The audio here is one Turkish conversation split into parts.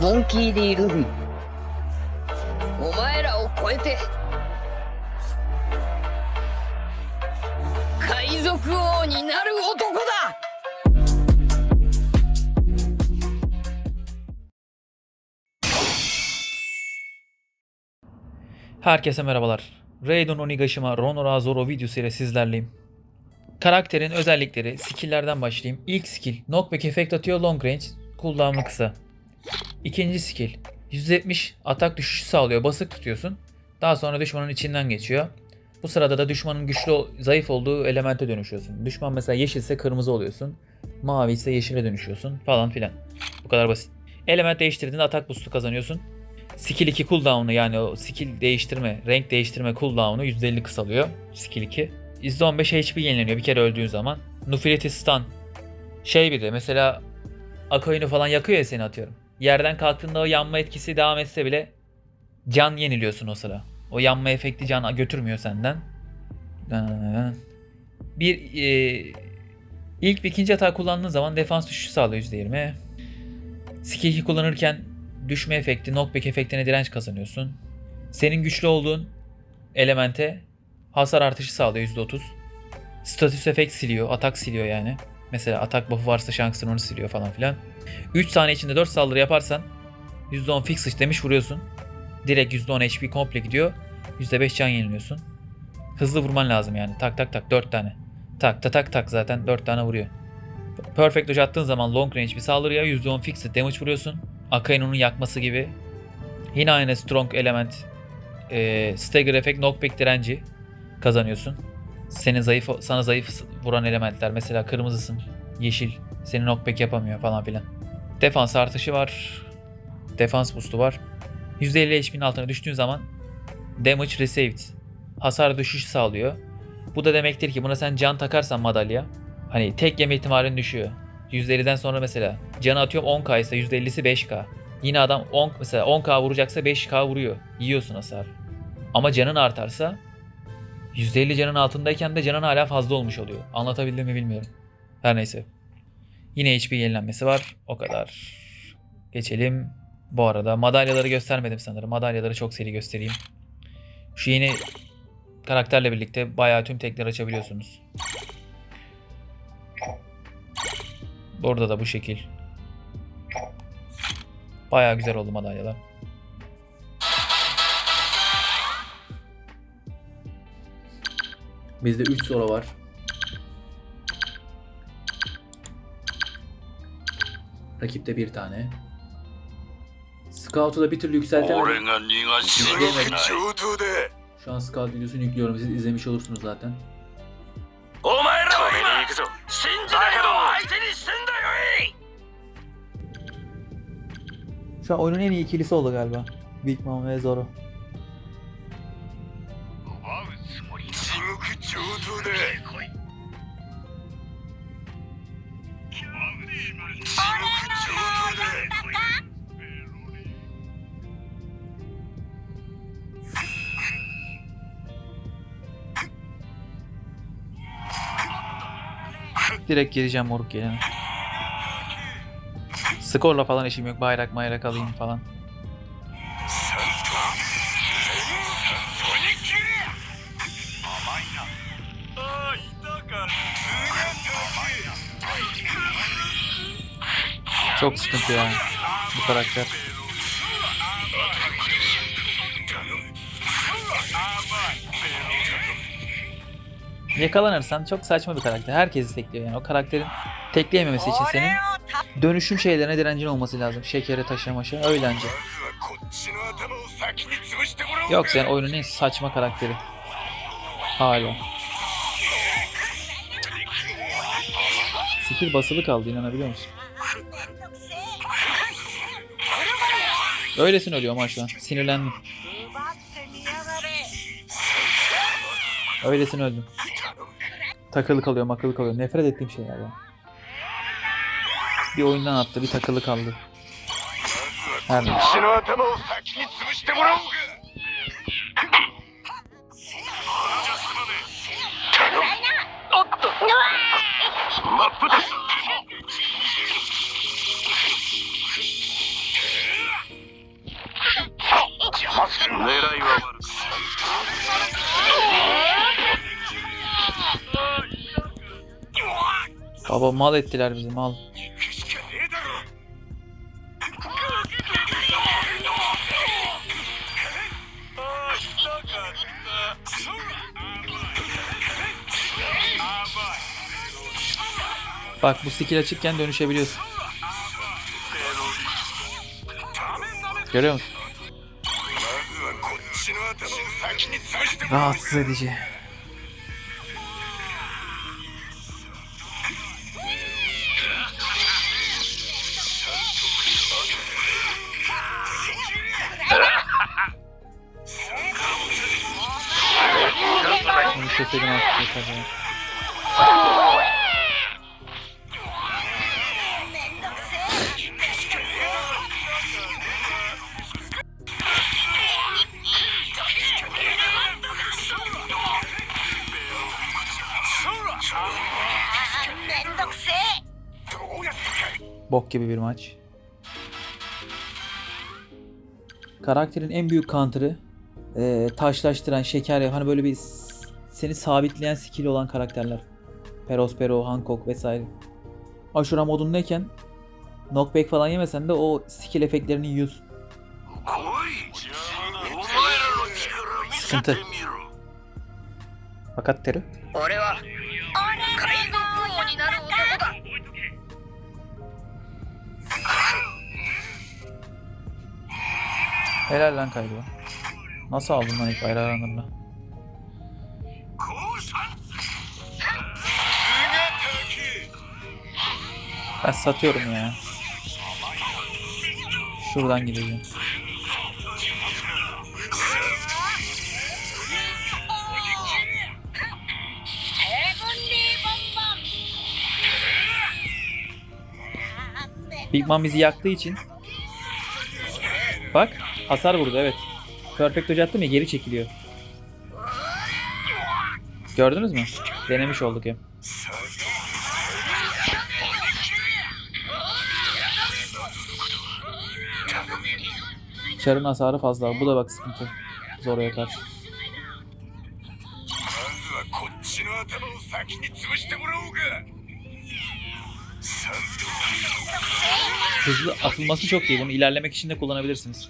モンキー・ディ・ルビーお前らを超えて海賊王になる男だ Herkese merhabalar. Raiden Onigashima Ronora Zoro videosu ile sizlerleyim. Karakterin özellikleri, skill'lerden başlayayım. İlk skill, knockback efekt atıyor long range, cooldown'u kısa. İkinci skill, 170 atak düşüşü sağlıyor, basık tutuyorsun. Daha sonra düşmanın içinden geçiyor. Bu sırada da düşmanın güçlü, zayıf olduğu elemente dönüşüyorsun. Düşman mesela yeşilse kırmızı oluyorsun. Mavi ise yeşile dönüşüyorsun falan filan. Bu kadar basit. Element değiştirdiğinde atak boost'u kazanıyorsun. Skill 2 cooldown'u yani o skill değiştirme, renk değiştirme cooldown'u %50 kısalıyor. Skill 2. %15 HP yenileniyor bir kere öldüğün zaman. Nufility stun. Şey bir de mesela Akoyunu falan yakıyor ya seni atıyorum. Yerden kalktığında o yanma etkisi devam etse bile can yeniliyorsun o sıra. O yanma efekti can götürmüyor senden. Bir e, ilk bir ikinci hata kullandığın zaman defans düşüşü sağlıyor %20. Skill 2 kullanırken düşme efekti, knockback efektine direnç kazanıyorsun. Senin güçlü olduğun elemente hasar artışı sağlıyor %30. Status efekt siliyor, atak siliyor yani. Mesela atak buff'u varsa Shanks'ın onu siliyor falan filan. 3 saniye içinde 4 saldırı yaparsan %10 fix demiş vuruyorsun. Direkt %10 HP komple gidiyor. %5 can yeniliyorsun. Hızlı vurman lazım yani. Tak tak tak 4 tane. Tak tak tak tak zaten 4 tane vuruyor. Perfect dodge attığın zaman long range bir saldırıya %10 fixed damage vuruyorsun. Akaino'nun yakması gibi. Yine aynı strong element e, stagger effect knockback direnci kazanıyorsun. Senin zayıf sana zayıf vuran elementler mesela kırmızısın, yeşil seni knockback yapamıyor falan filan. Defans artışı var. Defans boost'u var. %50 HP'nin altına düştüğün zaman damage received hasar düşüş sağlıyor. Bu da demektir ki buna sen can takarsan madalya hani tek yeme ihtimalin düşüyor. %50'den sonra mesela canı atıyorum 10k ise %50'si 5k. Yine adam 10 mesela 10k vuracaksa 5k vuruyor. Yiyorsun hasar. Ama canın artarsa %50 canın altındayken de canın hala fazla olmuş oluyor. Anlatabildim mi bilmiyorum. Her neyse. Yine HP yenilenmesi var. O kadar. Geçelim. Bu arada madalyaları göstermedim sanırım. Madalyaları çok seri göstereyim. Şu yeni karakterle birlikte bayağı tüm tekler açabiliyorsunuz. Burada da bu şekil. Bayağı güzel oldu madalyalar. Bizde 3 soru var. Rakipte bir tane. Scout'u da bir türlü yükseltemedim. Şu an Scout videosunu yüklüyorum. Siz izlemiş olursunuz zaten. Şu an oyunun en iyi ikilisi oldu galiba. Big Mom ve Zoro. Direkt geleceğim moruk gelene. Skorla falan işim yok. Bayrak bayrak alayım falan. Çok sıkıntı ya bu karakter. Yakalanırsan çok saçma bir karakter. Herkesi tekliyor yani. O karakterin tekleyememesi için senin dönüşüm şeylerine direncin olması lazım. Şekeri taşa maşa öylence. Yoksa yani oyunun en saçma karakteri. Hala. Sihir basılı kaldı inanabiliyor musun? Öylesin ölüyor maşallah. Sinirlendim. Öylesin öldüm. Takılı kalıyor makılı kalıyor. Nefret ettiğim şeyler. Bir oyundan attı bir takılı kaldı. Her こ neyse. Baba mal ettiler bizi mal. Bak bu skill açıkken dönüşebiliyorsun. Görüyor musun? Rahatsız edici. Ya. Bok gibi bir maç. Karakterin en büyük counter'ı eee, taşlaştıran, şeker hani böyle bir seni sabitleyen skill olan karakterler. Perospero, Hancock vesaire. Ashura modundayken knockback falan yemesen de o skill efektlerini yüz. Sıkıntı. Fakat Teru. Helal lan kaybı. Nasıl aldın lan ilk bayrağı anında? Ben satıyorum ya. Şuradan gideceğim. Big Mom bizi yaktığı için Bak hasar vurdu evet. Perfect dodge attım ya geri çekiliyor. Gördünüz mü? Denemiş olduk hem. Çar'ın hasarı fazla. Bu da bak sıkıntı. Zoro'ya karşı. Hızlı atılması çok iyi. Bunu ilerlemek için de kullanabilirsiniz.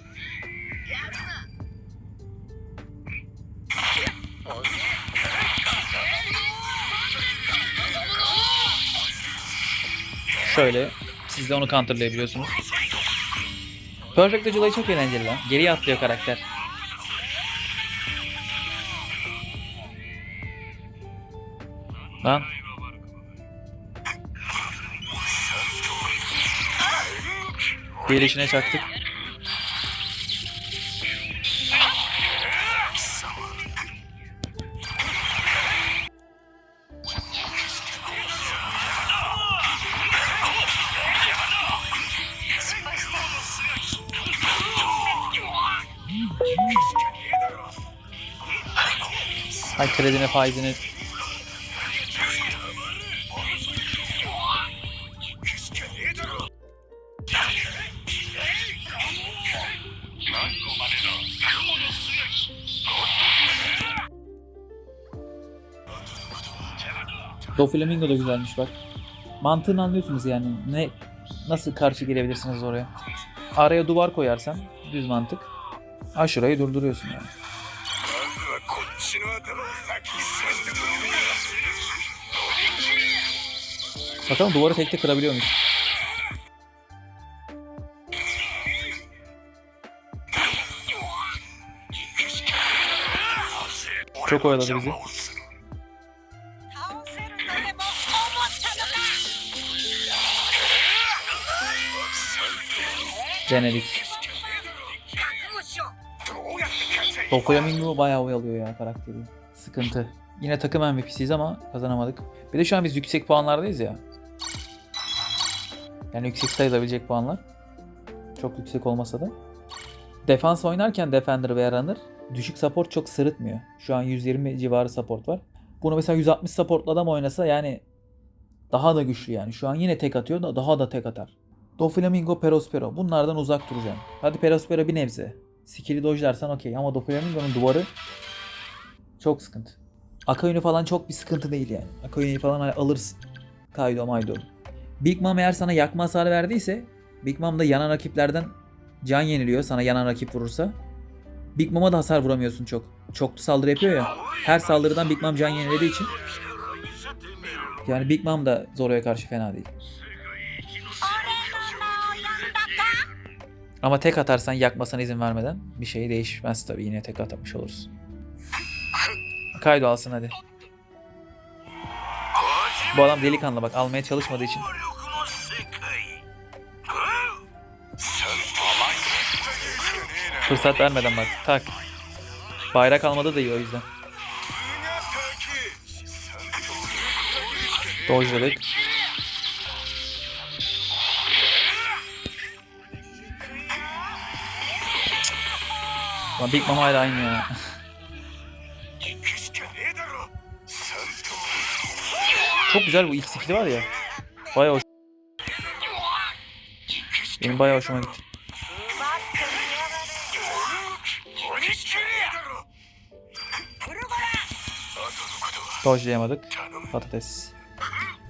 Şöyle siz de onu counterlayabiliyorsunuz. Perfect olayı çok eğlenceli lan. Geriye atlıyor karakter. Lan. Bir işine çaktık. Kredine faizini Doflamingo da güzelmiş bak. Mantığını anlıyorsunuz yani. Ne nasıl karşı gelebilirsiniz oraya? Araya duvar koyarsan düz mantık. Aşurayı durduruyorsun yani. Bakalım duvarı tekte kırabiliyor muyuz? Çok oyaladı bizi. Denedik. Doflamingo bayağı oyalıyor ya karakteri. Sıkıntı. Yine takım MVP'siyiz ama kazanamadık. Bir de şu an biz yüksek puanlardayız ya. Yani yüksek sayılabilecek puanlar. Çok yüksek olmasa da. Defans oynarken Defender veya Runner düşük support çok sırıtmıyor. Şu an 120 civarı support var. Bunu mesela 160 supportlu adam oynasa yani daha da güçlü yani. Şu an yine tek atıyor da daha da tek atar. Doflamingo, Perospero. Bunlardan uzak duracaksın. Hadi Perospero bir nebze. Skill'i dojlarsan okey ama Doflamingo'nun duvarı çok sıkıntı. Akayuni falan çok bir sıkıntı değil yani. Akayuni'yi falan alırsın. Kaido Maydo. Big Mom eğer sana yakma hasarı verdiyse Big Mom da yanan rakiplerden can yeniliyor sana yanan rakip vurursa. Big Mom'a da hasar vuramıyorsun çok. Çoklu saldırı yapıyor ya. Her saldırıdan Big Mom can yenilediği için. Yani Big Mom da Zoro'ya karşı fena değil. Ama tek atarsan yakmasana izin vermeden bir şey değişmez tabii. Yine tek atmış oluruz. Kaido alsın hadi. Bu adam delikanlı bak almaya çalışmadığı için Fırsat vermeden bak. Tak. Bayrak almadı da iyi o yüzden. Dojladık. Lan Big Mom hala aynı ya. Çok güzel bu x ikili var ya. Bayağı hoş. Benim bayağı hoşuma gitti. Dojlayamadık. Patates.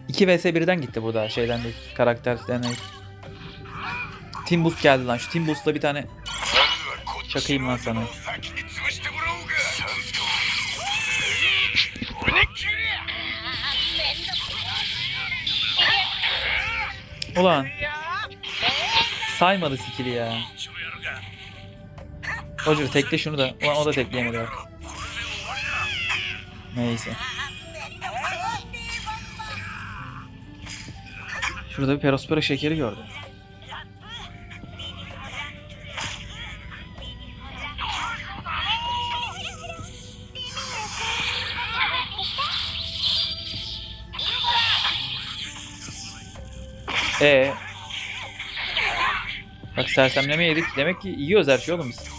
2 vs 1'den gitti bu da şeyden değil. Karakterden değil. Team Boost geldi lan. Şu Team Boost'la bir tane çakayım lan sana. Ulan. Saymadı skill'i ya. Roger tekle şunu da. Ulan o da tekleyemedi bak. Neyse. Şurada bir perospero şekeri gördüm. E Bak sersemleme yedik. Demek ki yiyoruz her şey oğlum biz.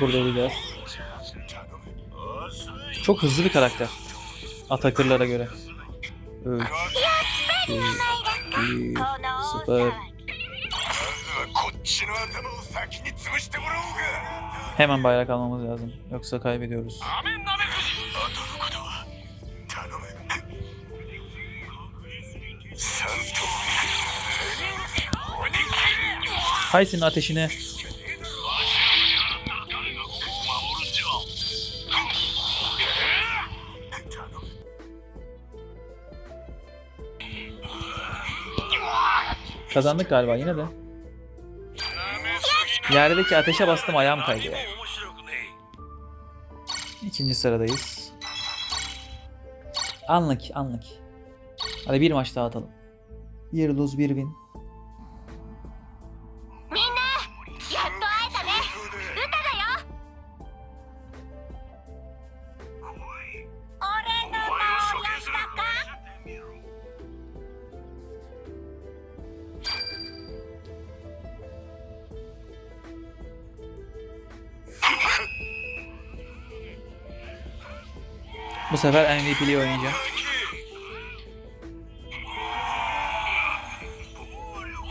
Burada biraz. Çok hızlı bir karakter. Atakırlara göre. 3, Hemen bayrak almamız lazım. Yoksa kaybediyoruz. Hay ateşine. Kazandık galiba yine de. Yerdeki ateşe bastım ayağım kaydı. İkinci sıradayız. Anlık anlık. Hadi bir maç daha atalım. Bir bir win. sefer MVP'li oynayacağım.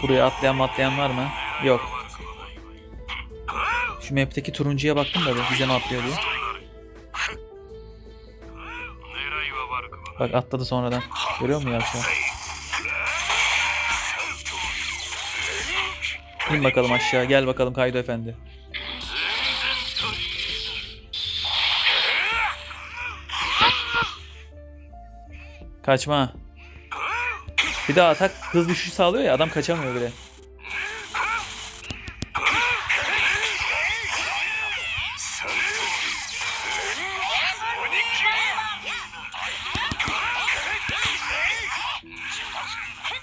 Buraya atlayan atlayan var mı? Yok. Şu map'teki turuncuya baktım da bize mi atlıyor diye. Bak atladı sonradan. Görüyor musun yavşağı? İn bakalım aşağı. Gel bakalım Kaydo Efendi. Kaçma. Bir daha atak hız düşüşü sağlıyor ya adam kaçamıyor bile.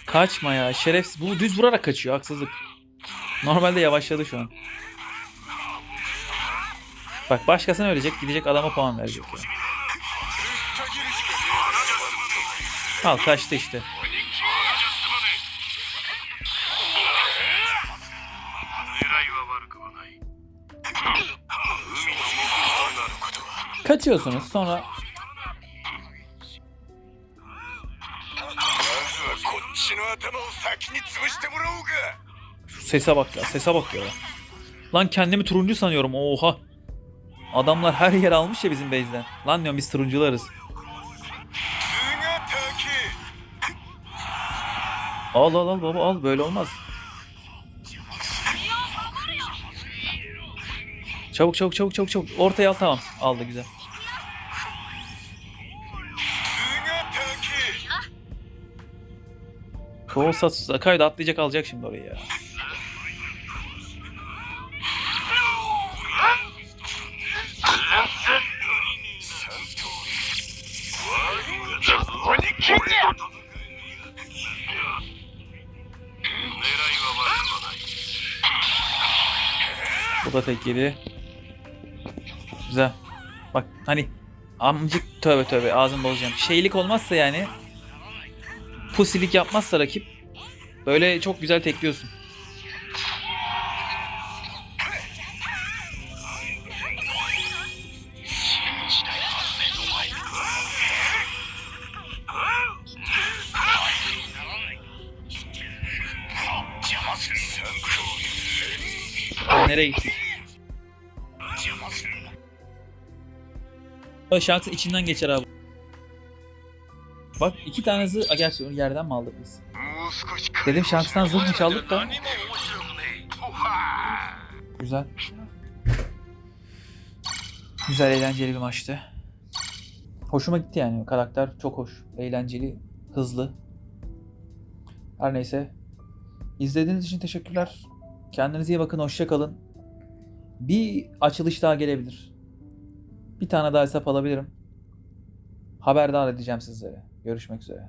Kaçma ya şerefsiz. Bu düz vurarak kaçıyor haksızlık. Normalde yavaşladı şu an. Bak başkasına ölecek gidecek adama puan verecek ya. Al kaçtı işte. Kaçıyorsunuz sonra Şu sese bak ya sese bak ya. Lan kendimi turuncu sanıyorum oha. Adamlar her yer almış ya bizim base'den. Lan diyorum biz turuncularız. Al al al baba al böyle olmaz. Çabuk çabuk çabuk çabuk çabuk. Ortaya al tamam. Aldı güzel. Kovul Satsu Sakai da atlayacak alacak şimdi orayı ya. Bu da tek yedi. Güzel. Bak hani amcık tövbe tövbe ağzımı bozacağım. Şeylik olmazsa yani pusilik yapmazsa rakip böyle çok güzel tekliyorsun. Nereye gittik? O şarkı içimden geçer abi. Bak iki tane zırh... A, gerçi onu yerden mi aldık biz? Dedim şarkısından zırh mı çaldık da? Güzel. Güzel eğlenceli bir maçtı. Hoşuma gitti yani. Karakter çok hoş. Eğlenceli, hızlı. Her neyse. İzlediğiniz için teşekkürler. Kendinize iyi bakın. Hoşça kalın. Bir açılış daha gelebilir. Bir tane daha hesap alabilirim. Haberdar edeceğim sizlere. Görüşmek üzere.